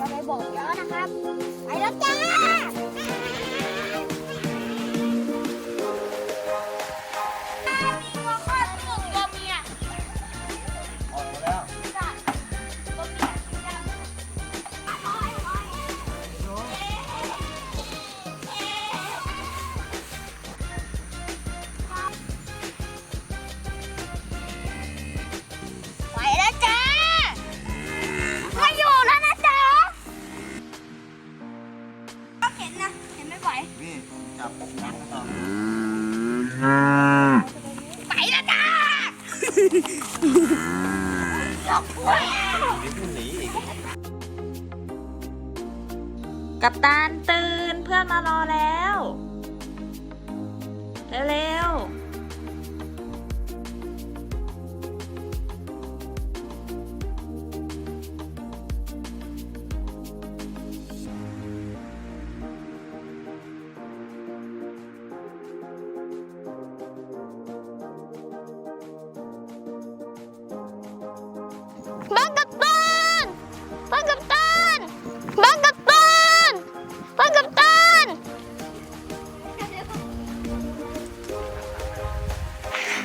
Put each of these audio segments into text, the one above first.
ก็ไปบอกเยอะนะครับ ไปแล้วจ้า กับตานตื่นเพื่อนมารอแล้ว เร็วๆ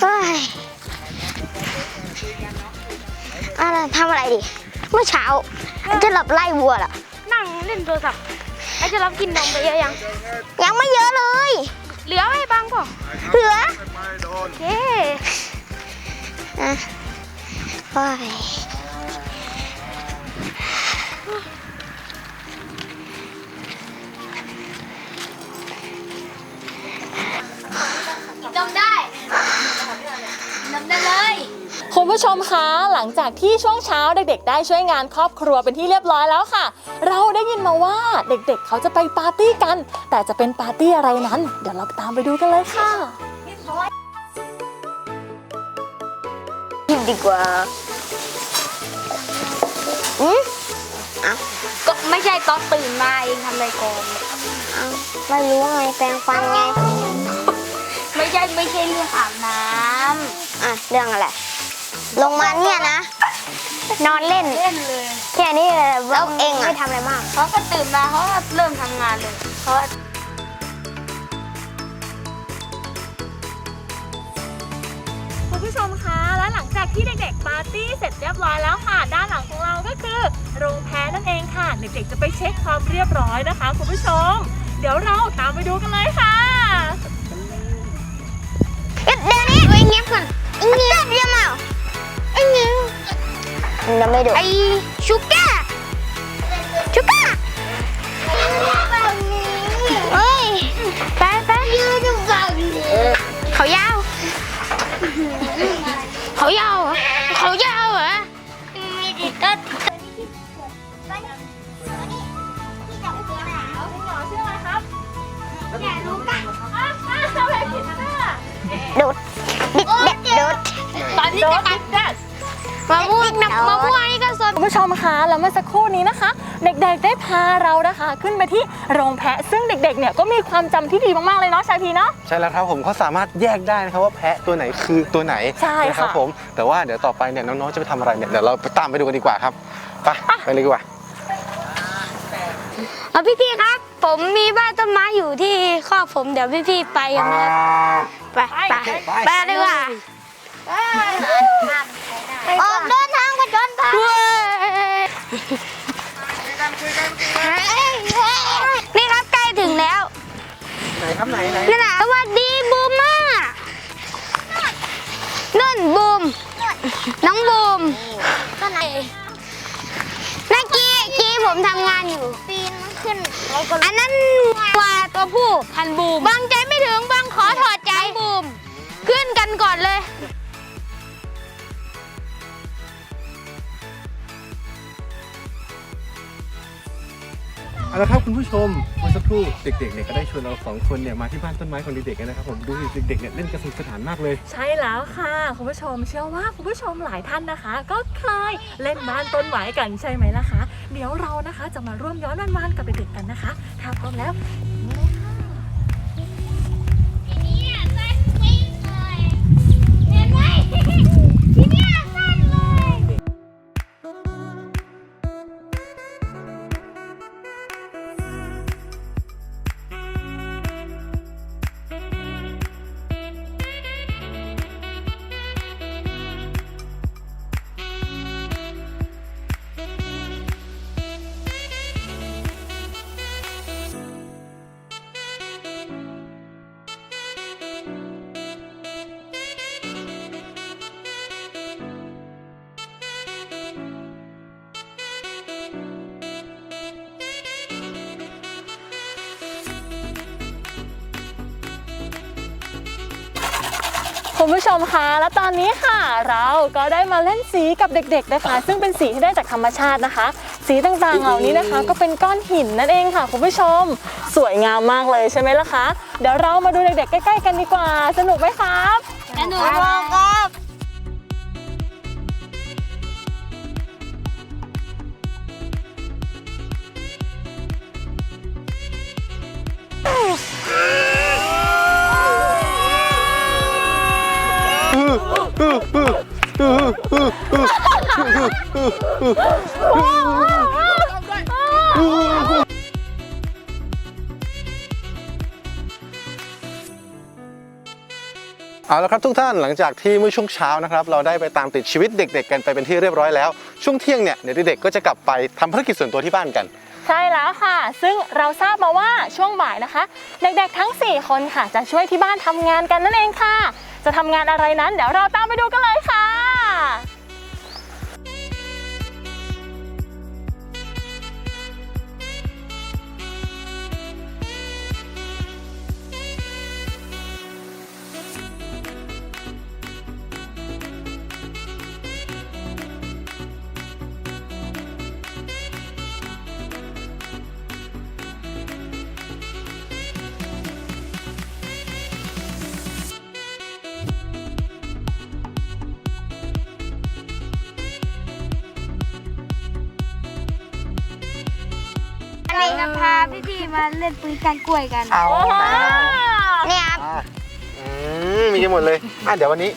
เฮ้ยอะไรทำอะไรดิ เมื่อเช้าจะหลับไล่วัวเหรอนั่งเล่นโทรศัพท์ไอ้จะรับกินนมไปเยอะยัง ยังไม่เยอะเลย เหลือไว้บ้างป่ะเหลือโอเคอะเฮ้ย ผู้ชมคะหลังจากที่ช่วงเช้าเด็กๆ ได้ช่วยงานครอบครัวเป็นที่เรียบร้อยแล้วค่ะ เราได้ยินมาว่าเด็กๆ เขาจะไปปาร์ตี้กัน แต่จะเป็นปาร์ตี้อะไรนั้น เดี๋ยวเราตามไปดูกันเลยค่ะหยิบดีกว่าอืมก็ไม่ใช่ตอนตื่นมาเองทำอะไรก่อนเอาไม่รู้ไงแปรงฟันไง ไม่ใช่ไม่ใช่เรื่องอาบน้อะเรื่องอะไร ลงมาเนี่ยนะ นอนเล่นำเล่นเลยแค่นี้เลยแล้วเองไม่ทำอะไรมากเขาก็ตื่นมาเขาก็เริ่มทำงานเลยเขาก็คุณผู้ชมคะ และหลังจากที่เด็กๆปาร์ตี้เสร็จเรียบร้อยแล้วค่ะ ด้านหลังของเราก็คือโรงแพนั่นเองค่ะ เด็กๆจะไปเช็คความเรียบร้อยนะคะคุณผู้ชม เดี๋ยวเราตามไปดูกันเลยค่ะเดี๋ยวนี้ไอ้เงียบก่อนไอ้เงียบเยี่ยมเอาไอ้เงียบยังไม่ดูไอชูก้า คุณผู้ชมคะแล้วเมื่อสักครู่นี้นะคะ เด็กๆได้พาเรานะคะ ขึ้นไปที่โรงแพะ ซึ่งเด็กๆเนี่ยก็มีความจำที่ดีมากๆเลยเนาะชายพีเนาะ ใช่แล้วครับผมเขาสามารถแยกได้นะครับว่าแพะตัวไหนคือตัวไหนใช่นะครัค่ะผมแต่ว่าเดี๋ยวต่อไปเนี่ยน้องๆจะไปทำอะไรเนี่ยเดี๋ยวเราไปตามไปดูกันดีกว่าครับไปไปเลยดีกว่า เอาพี่ๆครับ ผมมีบ้านต้นไม้อยู่ที่ครอบผมเดี๋ยวพี่ๆไปกันนะครับไปไปไปดีกว่าออกเดินทางประจนภัย นี่ครับใกล้ถึงแล้วไหนครับไหนไหนนั่นน่ะสวัสดีบูมม่านั่นบูมน้องบูมก็ไหนเมื่อกี้กี้ผมทำงานอยู่ปีนขึ้นไอ้คนอันนั้นวาตัวผู้พันบูมบางใจไม่ถึงบางขอถอดใจบูม ขึ้นกันก่อนเลย เอาละครับคุณผู้ชมเมื่อสักครู่เด็กๆเนี่ยก็ได้ชวนเราสองคนเนี่ยมาที่บ้านต้นไม้ของเด็กๆกันนะครับผมดูสิเด็กๆเนี่ยเล่นกันสนุกสนานมากเลย ใช่แล้วค่ะคุณผู้ชมเชื่อว่าคุณผู้ชมหลายท่านนะคะ ก็เคยเล่นบ้านต้นไม้กันใช่ไหมล่ะคะ เดี๋ยวเรานะคะจะมาร่วมย้อนวันๆกับเด็กๆกันนะคะถ้าพร้อมแล้ว คุณผู้ชมคะและตอนนี้ค่ะเราก็ได้มาเล่นสีกับเด็กๆนะคะ ซึ่งเป็นสีที่ได้จากธรรมชาตินะคะ สีต่างๆเหล่านี้นะคะ ก็เป็นก้อนหินนั่นเองค่ะคุณผู้ชม สวยงามมากเลยใช่ไหมล่ะคะ เดี๋ยวเรามาดูเด็กๆใกล้ ๆ กันดีกว่า สนุกไหมครับสนุกมาก เอาละครับทุกท่านหลังจากที่เมื่อช่วงเช้านะครับเราได้ไปตามติดชีวิตเด็ก ๆ กันไปเป็นที่เรียบร้อยแล้ว ช่วงเที่ยงเนี่ยเด็กๆก็จะกลับไปทำภารกิจส่วนตัวที่บ้านกัน ใช่แล้วค่ะ ซึ่งเราทราบมาว่าช่วงบ่ายนะคะ เด็กๆทั้ง 4 คนค่ะ จะช่วยที่บ้านทำงานกันนั่นเองค่ะ จะทำงานอะไรนั้นเดี๋ยวเราตามไปดูกันเลยค่ะ อันนี้จะ พาพี่ๆมาเล่นปืนกันกล้วยกัน เอาเนี่ยครับอะอืมมีกันหมดเลย อะเดี๋ยววันนี้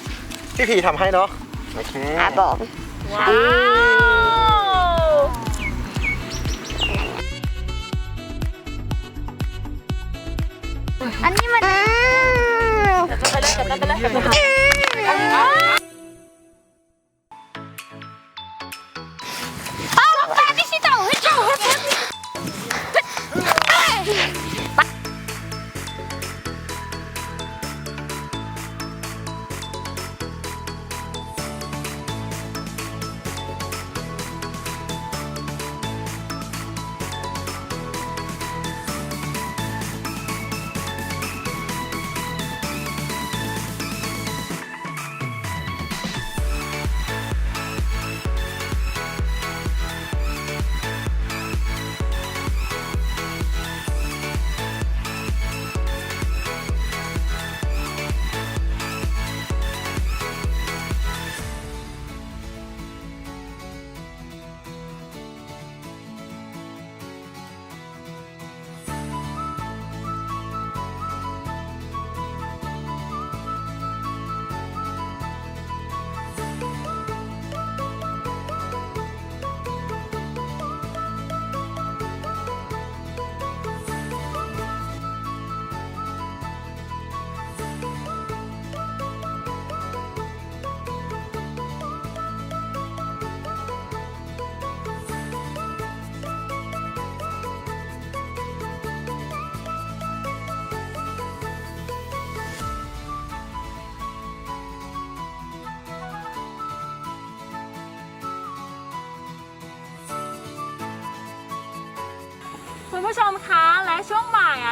พี่พีทำให้เนาะโอเคครับผมว้าวอันนี้มันไปเลยกลับไปเลยกลับไปเลย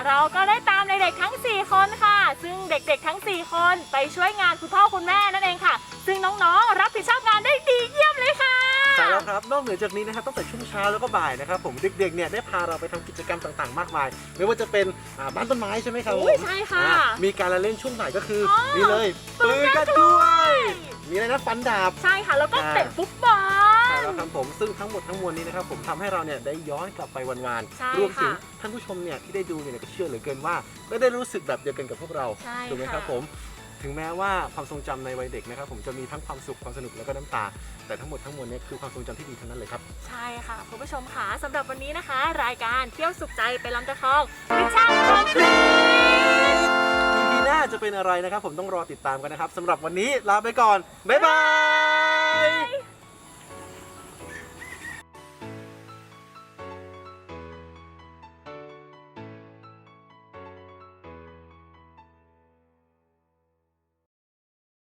เราก็ได้ตามเด็กๆทั้ง 4 คนค่ะ ซึ่งเด็กๆทั้ง 4 คนไปช่วยงานคุณพ่อคุณแม่นั่นเองค่ะ ซึ่งน้องๆรับผิดชอบงานได้ดีเยี่ยมเลยค่ะ ใช่แล้วครับ นอกเหนือจากนี้นะครับตั้งแต่ช่วงเช้าแล้วก็บ่ายนะครับผมเด็กๆเนี่ยได้พาเราไปทำกิจกรรมต่างๆ มากมาย ไม่ว่าจะเป็นอ่าบ้านต้นไม้ใช่ไหมครับอุ๊ยผมใช่ค่ะอ่ามีการละเล่นช่วงบ่ายก็คือออนี่เลยปืนกระกล้วย มีอะไรนะฟันดาบ ใช่ค่ะ แล้วก็อ่า เตะฟุตบอใช่ล แล้วครับผมซึ่งทั้งหมดทั้งมวลนี้นะครับผมทำให้เราเนี่ยได้ย้อนกลับไปวันใช่ๆรวมถึงค่ะท่านผู้ชมเนี่ยที่ได้ดูเนี่ยก็เชื่อเหลือเกินว่าก็ได้รู้สึกแบบเดียวกันกับพวกเราใช่ถูกไหมครับค่ะผมถึงแม้ว่าความทรงจำในวัยเด็กนะครับผมจะมีทั้งความสุขความสนุกแล้วก็น้ำตา แต่ทั้งหมดทั้งมวลเนี่ยคือความทรงจำที่ดีทั้งนั้นเลยครับ ใช่ค่ะคุณผู้ชมค่ะสำหรับวันนี้นะคะ รายการเที่ยวสุขใจไปลำตะคองมิชชั่นคอมพลีท EP หน้าจะเป็นอะไรนะครับ ผมต้องรอติดตามกันนะครับสำหรับวันนี้ลาไปก่อนบ๊ายบาย